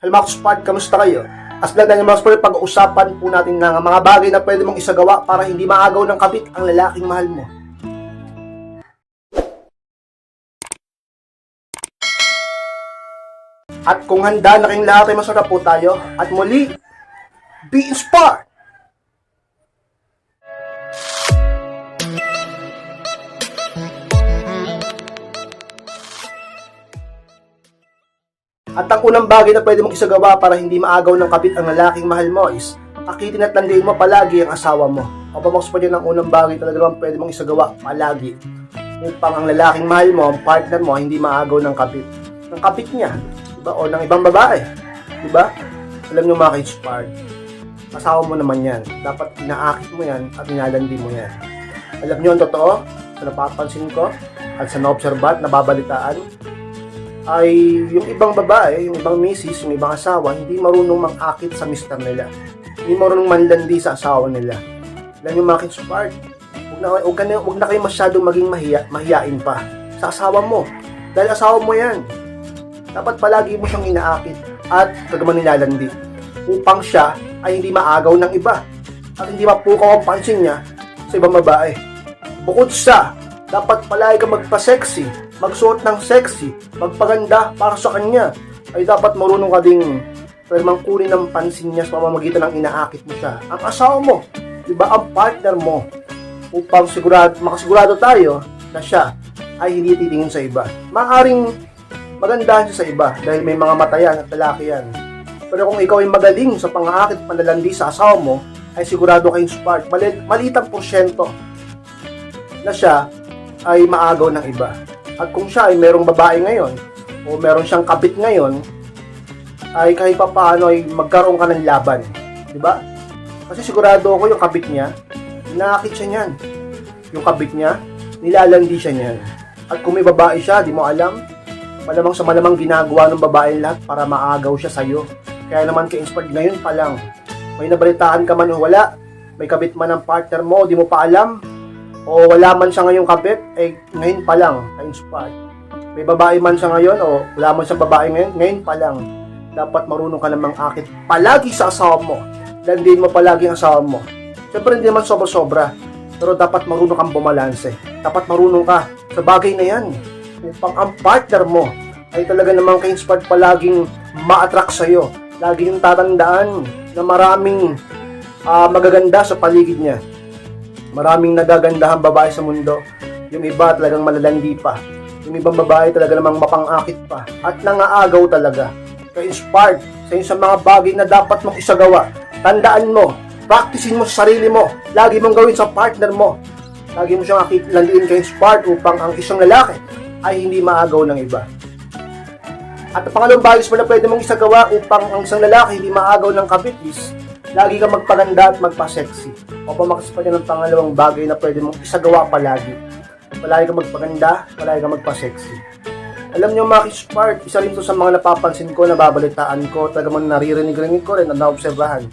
Hello mga Spad, kamusta kayo? As vlog na mga Spad, pag-uusapan po natin ng mga bagay na pwede mong isagawa para hindi maagaw ng kabit ang lalaking mahal mo. At kung handa na kayong lahat ay masarap po tayo. At muli, be inspired! At ang unang bagay na pwede mong isagawa para hindi maagaw ng kabit ang lalaking mahal mo is akitin at landiin mo palagi ang asawa mo. O pamoks pa din ang unang bagay talaga naman pwede mong isagawa palagi upang ang lalaking mahal mo, ang partner mo, hindi maagaw ng kabit. Ng kabit niya, diba? O ng ibang babae, diba? Alam niyo mga ka-inspired, asawa mo naman yan. Dapat inaakit mo yan at inalandi mo yan. Alam niyo ang totoo, sa napapansin ko, at sa naobserbat, nababalitaan, ay yung ibang babae, yung ibang misis, yung ibang asawa, hindi marunong mang-akit sa mister nila. Hindi marunong manlandi sa asawa nila. Alam yung mga kinspart, huwag na, huwag, na, huwag na kayo masyadong maging mahiya, mahiyain pa sa asawa mo. Dahil asawa mo yan. Dapat palagi mo siyang inaakit at kagaman nilalandi upang siya ay hindi maagaw ng iba at hindi mapukaw ang pansin niya sa ibang babae. Bukod sa dapat palagi ka magpa-sexy, magsuot ng sexy, magpaganda para sa kanya, ay dapat marunong ka ding talagang kunin ng pansin niya sa pamamagitan ng inaakit mo siya. Ang asawa mo, di ba, ang partner mo, upang sigurado, makasigurado tayo na siya ay hindi titingin sa iba. Maaring magandahan siya sa iba dahil may mga matayan at lalaki yan. Pero kung ikaw ay magaling sa pang-aakit panlalandi sa asawa mo, ay sigurado kayong spark. Mali, maliit ang porsyento na siya ay maagaw ng iba. At kung siya ay merong babae ngayon, o meron siyang kabit ngayon, ay kahit pa paano ay magkaroon ka ng laban. Ba? Kasi sigurado ako yung kabit niya, inaakit siya niyan. Yung kabit niya, nilalandi siya niyan. At kung may babae siya, di mo alam, malamang sa malamang ginagawa ng babae lahat para maagaw siya sa'yo. Kaya naman ka-inspired ngayon pa lang. May nabalitaan ka man o wala, may kabit man ang partner mo, di mo pa alam, o wala man siya ngayong kabit, eh ngayon pa lang, ka-inspired. May babae man siya ngayon, o wala man siyang babae ngayon, ngayon pa lang. Dapat marunong ka namang akit palagi sa asawa mo. Landiin mo palagi ang asawa mo. Siyempre hindi naman sobra-sobra, pero dapat marunong kang bumalanse. Dapat marunong ka sa bagay na yan. Upang ang partner mo ay talaga namang ka-inspired palaging ma-attract sa'yo. Lagi yung tatandaan na maraming ah, magaganda sa paligid niya. Maraming nagagandahang babae sa mundo. Yung iba talagang malalandi pa. Yung ibang babae talaga namang mapangakit pa. At nangaagaw talaga. Ka-inspired sa sa mga bagay na dapat mong isagawa. Tandaan mo, practicein mo sa sarili mo. Lagi mong gawin sa partner mo. Lagi mo siyang akit, landiin ka-inspired upang ang isang lalaki ay hindi maagaw ng iba. At ang pangalawang bagay mo na pwede mong isagawa upang ang isang lalaki hindi maagaw ng kabit is lagi kang magpaganda at magpa-sexy. O pamakas pa ang pangalawang bagay na pwede mong isagawa palagi. Palagi kang magpaganda, palagi kang magpa-sexy. Alam niyo mga kispart, isa rin to sa mga napapansin ko, nababalitaan ko, talagang naririnig-rinig ko rin at naobserbahan.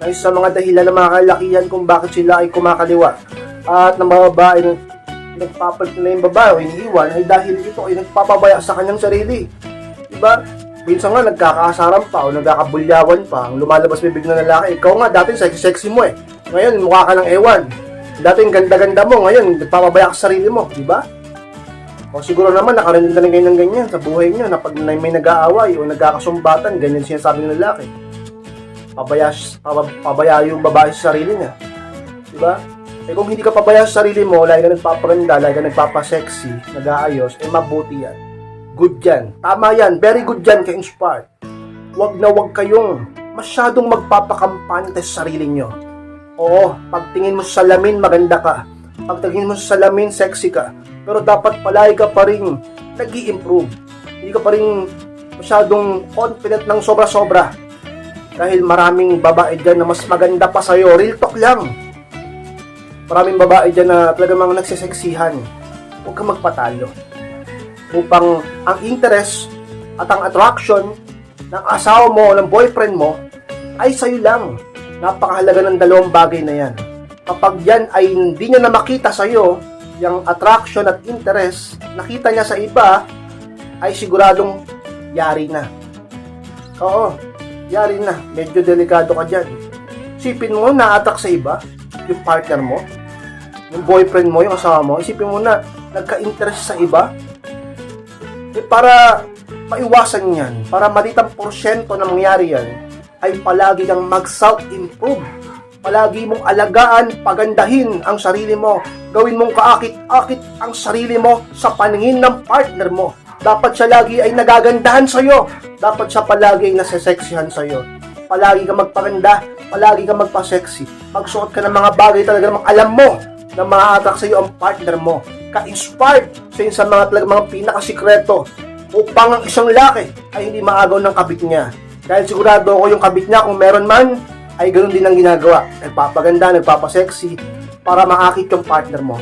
Na isa sa mga dahilan ng mga kalakihan kung bakit sila ay kumakaliwa. At ng mga babae nagpapalit na yung babae o iniiwan ay dahil ito ay nagpapabaya sa kanyang sarili. Diba? Minsan nga nagkakaasaran pa o nagkakabulyawan pa ang lumalabas bibig ng lalaki. Ikaw nga dati sexy-sexy mo eh. Ngayon mukha ka ng ewan. Dati ang ganda-ganda mo, ngayon nagpapabaya ka sa sarili mo, di ba? O siguro naman nakarinig na rin ng ganyan sa buhay niyo na pag may nag-aaway o nagkakasumbatan, ganyan sinasabi ng lalaki. Pabaya, pab- pabaya yung babae sa sarili niya. Di ba? Eh kung hindi ka pabaya sa sarili mo, lagi ka nagpapaganda, lagi ka nagpapasexy, nag-aayos, eh mabuti yan. Good yan. Tama yan. Very good yan kay Inspired. Huwag na huwag kayong masyadong magpapakampanya sa sarili nyo. Oo, pagtingin mo sa salamin, maganda ka. Pagtingin mo sa salamin, sexy ka. Pero dapat palagi ka pa rin nag improve Hindi ka pa rin masyadong confident ng sobra-sobra. Dahil maraming babae dyan na mas maganda pa sa'yo. Real talk lang. Maraming babae dyan na talagang mga nagsiseksihan. Huwag kang magpatalo. Upang ang interest at ang attraction ng asawa mo o ng boyfriend mo ay sa'yo lang. Napakahalaga ng dalawang bagay na yan. Kapag yan ay hindi niya na makita sa'yo, yung attraction at interest, nakita niya sa iba, ay siguradong yari na. Oo, yari na. Medyo delikado ka dyan. Isipin mo, na-attack sa iba, yung partner mo, yung boyfriend mo, yung asawa mo, isipin mo na, nagka-interest sa iba. Para maiwasan yan, para malitang porsyento na mangyari yan, ay palagi kang mag-self-improve. Palagi mong alagaan, pagandahin ang sarili mo. Gawin mong kaakit-akit ang sarili mo sa paningin ng partner mo. Dapat siya lagi ay nagagandahan sa'yo. Dapat siya palagi ay naseseksihan sa'yo. Palagi ka magpaganda, palagi ka magpa-sexy. Magsuot ka ng mga bagay talaga namang alam mo na ma-attract sa'yo ang partner mo. Ka-inspired sa sa mga talaga mga pinakasikreto upang ang isang laki ay hindi maagaw ng kabit niya. Dahil sigurado ako yung kabit niya kung meron man, ay ganoon din ang ginagawa. Nagpapaganda, nagpapasexy para maakit yung partner mo.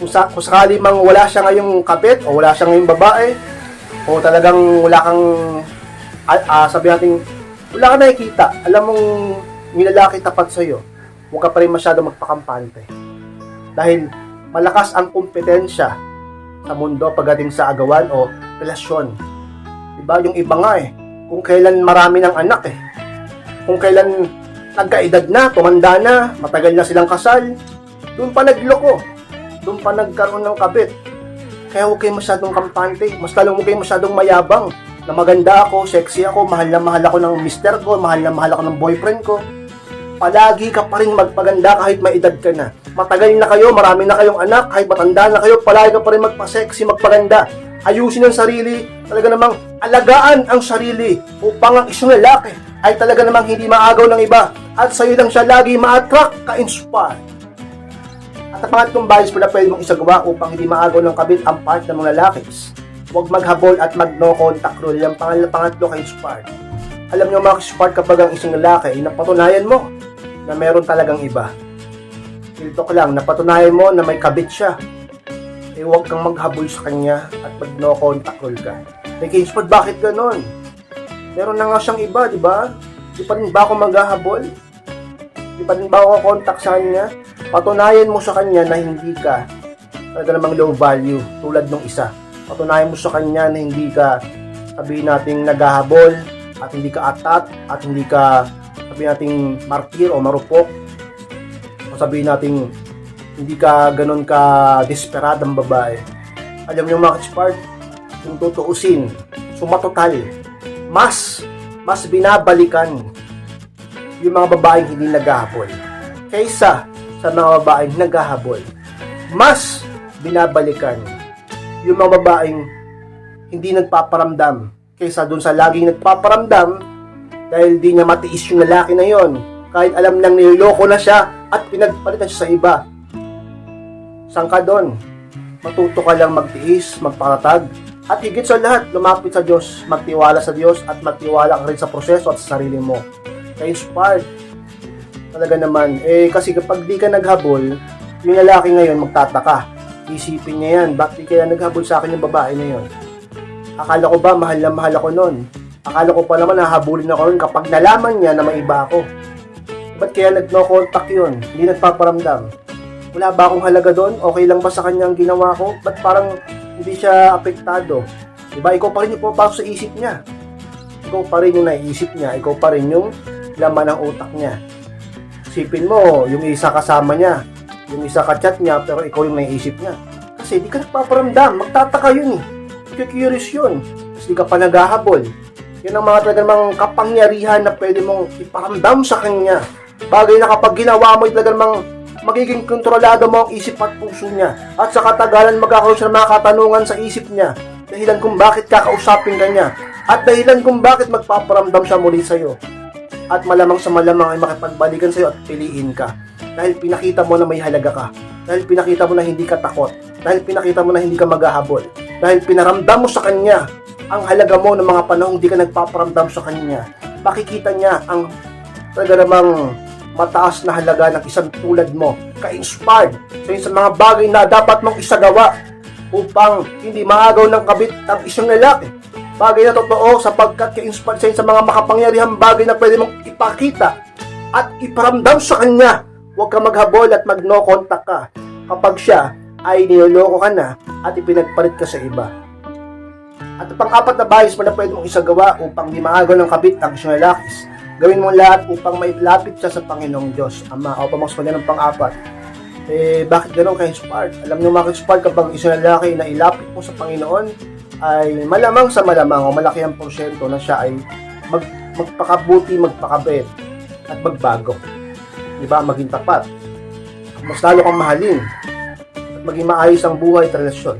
Kung, sa, kung sakali mang wala siya ngayong kabit o wala siya ngayong babae o talagang wala kang ah, ah, sabi natin wala ka nakikita alam mong may lalaki tapat sa'yo huwag ka pa rin masyado magpakampante dahil malakas ang kompetensya sa mundo pagdating sa agawan o relasyon diba yung iba nga eh kung kailan marami ng anak eh kung kailan nagkaedad na, tumanda na, matagal na silang kasal, doon pa nagloko. Doon pa nagkaroon ng kabit. Kaya huwag kayo masyadong kampante. Mas lalong huwag kayo masyadong mayabang. Na maganda ako, sexy ako, mahal na mahal ako ng mister ko, mahal na mahal ako ng boyfriend ko. Palagi ka pa rin magpaganda kahit may edad ka na. Matagal na kayo, marami na kayong anak, kahit matanda na kayo, palagi ka pa rin magpa-sexy, magpaganda. Ayusin ang sarili, talaga namang alagaan ang sarili upang ang isang lalaki ay talaga namang hindi maagaw ng iba at sa'yo lang siya lagi ma-attract, ka-inspire. At ang pangatlong bias pala pwede mong isagawa upang hindi maagaw ng kabit ang part ng mga lalakis. Huwag maghabol at mag-no contact rule. Yung pangal pangatlo ka-inspire. Alam niyo mga ka-inspire kapag ang isang lalaki ay napatunayan mo na meron talagang iba. Dito ko lang, napatunayan mo na may kabit siya. Eh huwag kang maghabol sa kanya at mag-no contact rule ka. May ka-inspire, bakit ganon? Meron na nga siyang iba, di ba? Di pa rin ba ako maghahabol? Di pa rin ba ako contact sa kanya? Patunayan mo sa kanya na hindi ka talaga namang low value tulad nung isa. Patunayan mo sa kanya na hindi ka sabihin nating naghahabol at hindi ka atat at hindi ka sabihin nating martir o marupok o sabihin nating hindi ka ganun ka desperadang babae. Alam niyo mga katspart, kung tutuusin, sumatotal, mas, mas binabalikan yung mga babaeng hindi naghahabol kaysa sa mga babaeng naghahabol. Mas binabalikan yung mga babaeng hindi nagpaparamdam kaysa dun sa laging nagpaparamdam dahil di niya matiis yung lalaki na yon kahit alam nang niloloko na siya at pinagpalitan siya sa iba. Saan ka doon? Matuto ka lang magtiis, magpakatatag, at higit sa lahat, lumapit sa Diyos, magtiwala sa Diyos, at magtiwala ka rin sa proseso at sa sarili mo. Kaya inspired. Talaga naman, eh kasi kapag di ka naghabol, yung lalaki ngayon magtataka. Isipin niya yan, bakit kaya naghabol sa akin yung babae na yun? Akala ko ba mahal na mahal ako nun? Akala ko pa naman nahabulin ako nun kapag nalaman niya na may iba ako. Ba't kaya nag-no contact yun? Hindi nagpaparamdam. Wala ba akong halaga doon? Okay lang ba sa kanya ang ginawa ko? Ba't parang hindi siya apektado? Diba? Ikaw pa rin yung pumapasok sa isip niya. Ikaw pa rin yung naiisip niya. Ikaw pa rin yung laman ng utak niya. Isipin mo, yung isa kasama niya, yung isa ka-chat niya, pero ikaw yung naiisip niya. Kasi di ka nagpaparamdam. Magtataka yun eh. Curious yun. Tapos di ka pa naghahabol. Yan ang mga talaga namang kapangyarihan na pwede mong iparamdam sa kanya. Bagay na kapag ginawa mo, talaga namang magiging kontrolado mo ang isip at puso niya. At sa katagalan magkakaroon siya ng mga katanungan sa isip niya. Dahilan kung bakit kakausapin ka niya. At dahilan kung bakit magpaparamdam siya muli sa'yo. At malamang sa malamang ay makipagbalikan sa'yo at piliin ka. Dahil pinakita mo na may halaga ka. Dahil pinakita mo na hindi ka takot. Dahil pinakita mo na hindi ka maghahabol. Dahil pinaramdam mo sa kanya ang halaga mo ng mga panahong di ka nagpaparamdam sa kanya. Makikita niya ang talaga namang mataas na halaga ng isang tulad mo, ka-inspired sa isang mga bagay na dapat mong isagawa upang hindi maagaw ng kabit ang isang lalaki. Bagay na totoo sapagkat ka-inspired sa isang mga makapangyarihang bagay na pwede mong ipakita at iparamdam sa kanya. Huwag ka maghabol at mag-no contact ka kapag siya ay niloloko ka na at ipinagpalit ka sa iba. At ang pang-apat na mo na pwede mong isagawa upang di ng kabit ang is gawin mo lahat upang mailapit siya sa Panginoong Diyos. Ama, o pamaks mo ng pang-apat. Eh, bakit gano'n kay Spark? Alam niyo mga Spark, kapag isang lalaki na ilapit mo sa Panginoon, ay malamang sa malamang o malaki ang porsyento na siya ay mag, magpakabuti, magpakabait at magbago. Di ba? Maging tapat. Mas lalo kang mahalin at maging maayos ang buhay at relasyon.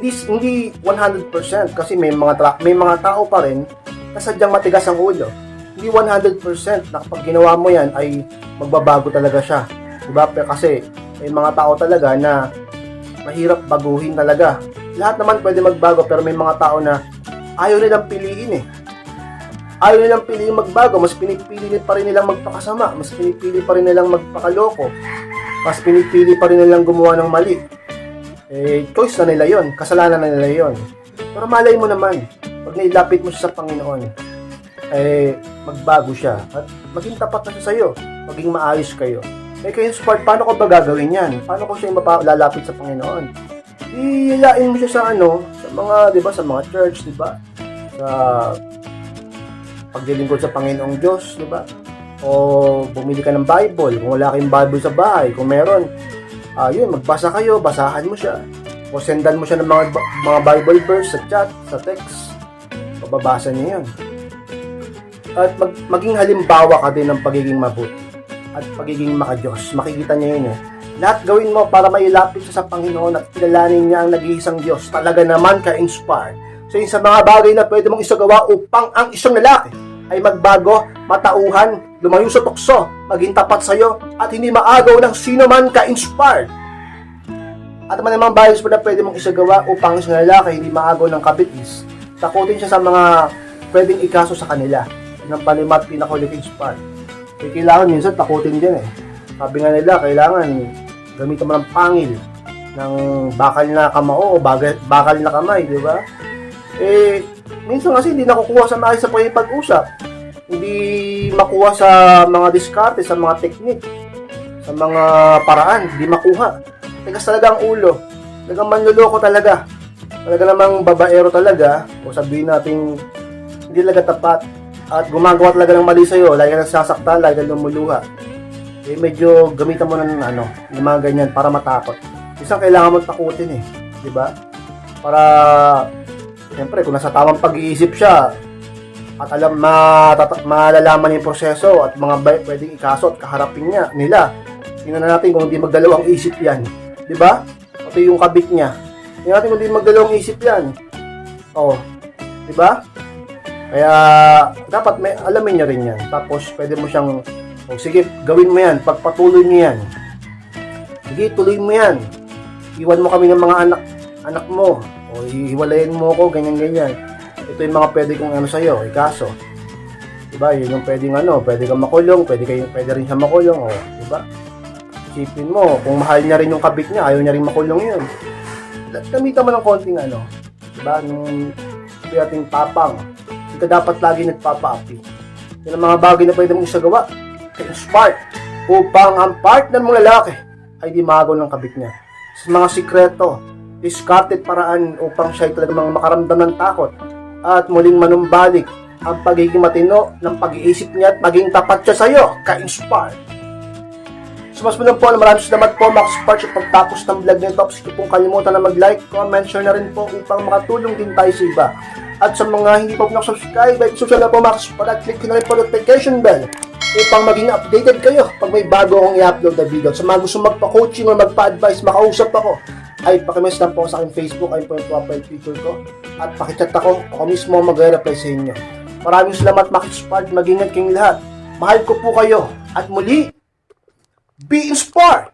Hindi hindi 100% kasi may mga tra- may mga tao pa rin na sadyang matigas ang ulo. Hindi 100% na kapag ginawa mo yan ay magbabago talaga siya. Diba? Pero kasi may mga tao talaga na mahirap baguhin talaga. Lahat naman pwede magbago pero may mga tao na ayaw nilang piliin eh. Ayaw nilang piliin magbago, mas pinipili pa rin nilang magpakasama, mas pinipili pa rin nilang magpakaloko, mas pinipili pa rin nilang gumawa ng mali. Eh, choice na nila yon, kasalanan na nila yon. Pero malay mo naman, pag nailapit mo siya sa Panginoon, eh, magbago siya at maging tapat na siya sa'yo, maging maayos kayo. Eh, kayo support, paano ko ba gagawin yan? Paano ko siya lalapit sa Panginoon? Iyayain mo siya sa ano, sa mga, di ba, sa mga church, di ba? Sa paglilingkod sa Panginoong Diyos, di ba? O bumili ka ng Bible, kung wala kayong Bible sa bahay, kung meron, ayun, magbasa kayo, basahan mo siya. O sendan mo siya ng mga, mga Bible verse sa chat, sa text. Mababasa niyo yun. At mag, maging halimbawa ka din ng pagiging mabuti at pagiging makadiyos. Makikita niya yun eh. Lahat gawin mo para mailapit siya sa Panginoon at kilalanin niya ang nag-iisang Diyos. Talaga naman ka-inspired. So yun sa mga bagay na pwede mong isagawa upang ang isang lalaki ay magbago, matauhan, lumayo sa tukso, maging tapat sa'yo, at hindi maagaw ng sino man ka-inspired. At naman namang bagay na pwede mong isagawa upang ang isang lalaki hindi maagaw ng kabit is takutin siya sa mga pwedeng ikaso sa kanila. Ang palimat pinakaulit inspired. Eh, kailangan minsan takutin din eh. Sabi nga nila, kailangan gamitan mo ng pangil ng bakal na kamao o bagal, bakal na kamay, di ba? Eh, minsan kasi hindi nakukuha sa maayos sa pag-usap. Hindi makuha sa mga diskarte, sa mga teknik, sa mga paraan, hindi makuha. Tigas talaga ang ulo. Talagang manluloko talaga. Talaga namang babaero talaga, o sabihin natin, hindi talaga tapat at gumagawa talaga ng mali sa'yo, lagi ka nagsasakta, lagi ka lumuluha. Eh, medyo gamitan mo ng ano, ng mga ganyan para matakot. Isang kailangan mo takutin eh, di ba? Para, siyempre, kung nasa tamang pag-iisip siya, at alam, matata- malalaman yung proseso at mga bay- pwedeng ikaso at kaharapin niya, nila. Tingnan na natin kung hindi magdalawang isip yan. Di ba? Pati yung kabit niya. Tingnan natin kung hindi magdalawang isip yan. Oh, di ba? Kaya dapat may alamin niya rin yan. Tapos pwede mo siyang oh, sige, gawin mo yan, pagpatuloy mo yan. Sige, tuloy mo yan. Iwan mo kami ng mga anak anak mo. O hiwalayin mo ako, ganyan ganyan. Ito yung mga pwede kong ano sa'yo, ikaso. Diba? Yun yung pwedeng ano, pwede kang makulong, pwede, kayo, pwede rin siya makulong. O, diba? Isipin mo, kung mahal niya rin yung kabit niya, ayaw niya rin makulong yun. Gamitan mo ng konting ano, diba? Nung ating tapang, hindi ka dapat lagi nagpapa-api. Yan ang mga bagay na pwede mong isagawa. Ka-inspire upang ang partner mong lalaki ay di magaw ng kabit niya. Sa mga sikreto, discarded paraan upang siya ay talagang makaramdam ng takot at muling manumbalik ang pagiging matino ng pag-iisip niya at maging tapat siya sa iyo, ka-inspire. So mas muna po, maraming salamat po Max Sparks sa pagtapos ng vlog nito. Sige pong kalimutan na mag-like, comment, share na rin po upang makatulong din tayo sa iba. At sa mga hindi po nakasubscribe, ay subscribe na po Max para click na rin po notification bell upang maging updated kayo pag may bago akong i-upload na video. Sa mga gusto magpa-coaching o magpa-advise, makausap ako, ay pakimes lang po sa aking Facebook, ayun po yung profile picture ko. At pakichat ako, ako mismo magre-reply sa inyo. Maraming salamat Max Spark, mag-ingat kayong lahat. Mahal ko po kayo. At muli, be inspired!